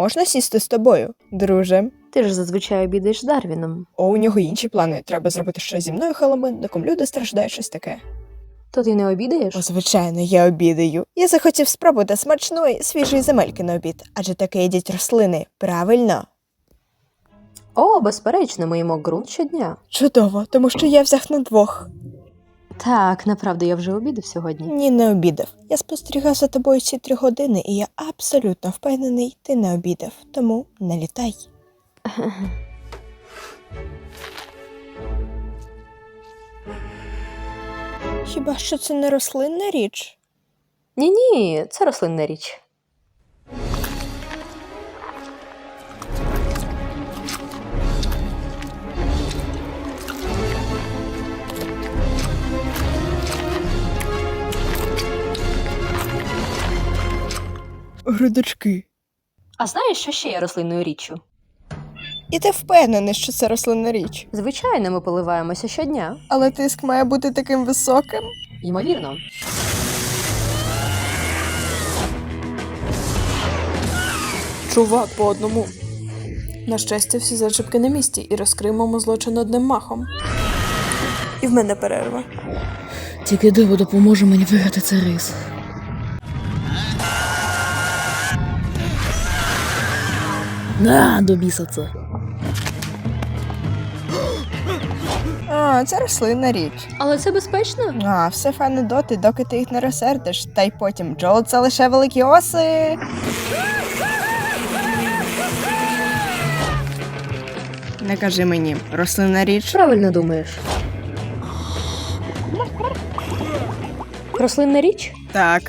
Можна сісти з тобою, друже? Ти ж зазвичай обідаєш з Дарвіном. О, у нього інші плани. Треба зробити щось зі мною халамидником. Люди страждають щось таке. То ти не обідаєш? О, звичайно, я обідаю. Я захотів спробувати смачної свіжої земельки на обід, адже таке їдять рослини. Правильно? О, безперечно, ми їмо ґрунт щодня. Чудово, тому що я взяв на двох. Так, направду я вже обідав сьогодні. Ні, не обідав. Я спостерігав за тобою ці три години, і я абсолютно впевнений, ти не обідав. Тому не літай. Хіба що це не рослинна річ? Ні, ні, це рослинна річ. Грудочки. А знаєш, що ще є рослинною річчю? І ти впевнений, що це рослинна річ. Звичайно, ми поливаємося щодня. Але тиск має бути таким високим. Ймовірно. Чувак по одному. На щастя, всі зачепки на місці і розкриємо злочин одним махом. І в мене перерва. Тільки диво допоможе мені виграти цей рис. На, до біса це. А, це рослинна річ. Але це безпечно? А, все файно доти, доки ти їх не розсердиш. Та й потім Джол це лише великі оси. Не кажи мені, рослинна річ. Правильно думаєш. Рослинна річ? Так.